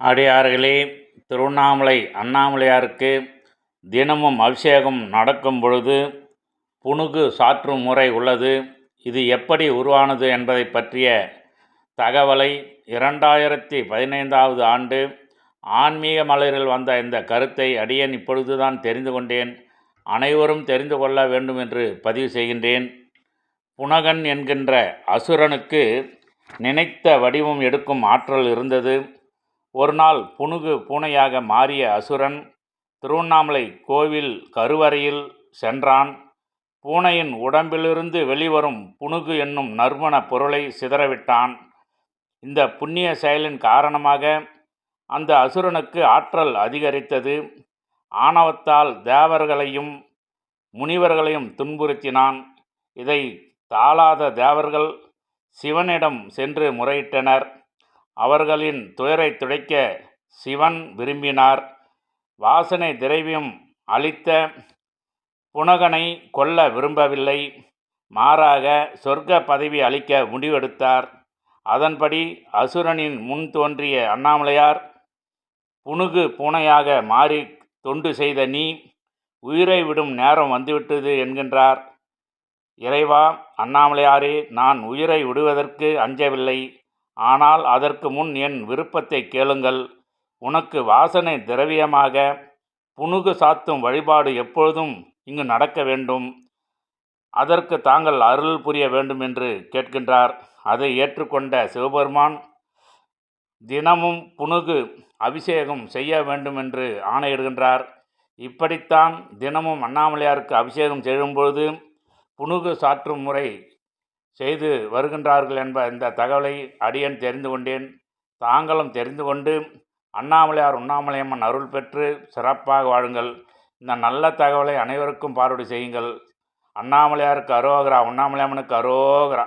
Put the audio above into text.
அடியார்களே திருவண்ணாமலை அண்ணாமலையாருக்கு தினமும் அபிஷேகம் நடக்கும் பொழுது புனுகு சாற்றும் முறை உள்ளது. இது எப்படி உருவானது என்பதை பற்றிய தகவலை இரண்டாயிரத்தி பதினைந்தாவது ஆண்டு ஆன்மீக மலரில் வந்த இந்த கருத்தை அடியேன் இப்பொழுதுதான் தெரிந்து கொண்டேன். அனைவரும் தெரிந்து கொள்ள வேண்டும் என்று பதிவு செய்கின்றேன். புனகன் என்கின்ற அசுரனுக்கு நினைத்த வடிவம் எடுக்கும் ஆற்றல் இருந்தது. ஒரு நாள் புனுகு பூனையாக மாறிய அசுரன் திருவண்ணாமலை கோவில் கருவறையில் சென்றான். பூனையின் உடம்பிலிருந்து வெளிவரும் புனுகு என்னும் நறுமண பொருளை சிதறவிட்டான். இந்த புண்ணிய செயலின் காரணமாக அந்த அசுரனுக்கு ஆற்றல் அதிகரித்தது. ஆணவத்தால் தேவர்களையும் முனிவர்களையும் துன்புறுத்தினான். இதை தாளாத தேவர்கள் சிவனிடம் சென்று முறையிட்டனர். அவர்களின் துயரை துடைக்க சிவன் விரும்பினார். வாசனை திரவியம் அளித்த புனகனை கொல்ல விரும்பவில்லை. மாறாக சொர்க்க பதவி அளிக்க முடிவெடுத்தார். அதன்படி அசுரனின் முன் தோன்றிய அண்ணாமலையார் புனுகு பூனையாக மாறி தொண்டு செய்த நீ உயிரை விடும் நேரம் வந்துவிட்டது என்கின்றார். இறைவா அண்ணாமலையாரே நான் உயிரை விடுவதற்கு அஞ்சவில்லை. ஆனால் அதற்கு முன் என் விருப்பத்தை கேளுங்கள். உனக்கு வாசனை திரவியமாக புனுகு சாத்தும் வழிபாடு எப்பொழுதும் இங்கு நடக்க வேண்டும். அதற்கு தாங்கள் அருள் புரிய வேண்டும் என்று கேட்கின்றார். அதை ஏற்றுக்கொண்ட சிவபெருமான் தினமும் புனுகு அபிஷேகம் செய்ய வேண்டும் என்று ஆணையிடுகின்றார். இப்படித்தான் தினமும் அண்ணாமலையாருக்கு அபிஷேகம் செய்யும்பொழுது புனுகு சாற்றும் முறை செய்து வருகின்றார்கள் என்ப இந்த தகவலை அடியேன் தெரிந்து கொண்டேன். தாங்களும் தெரிந்து கொண்டு அண்ணாமலையார் உண்ணாமலையம்மன் அருள் பெற்று சிறப்பாக வாழுங்கள். இந்த நல்ல தகவலை அனைவருக்கும் பார்வடி செய்யுங்கள். அண்ணாமலையாருக்கு அரோகரா உண்ணாமலையம்மனுக்கு அரோகரா.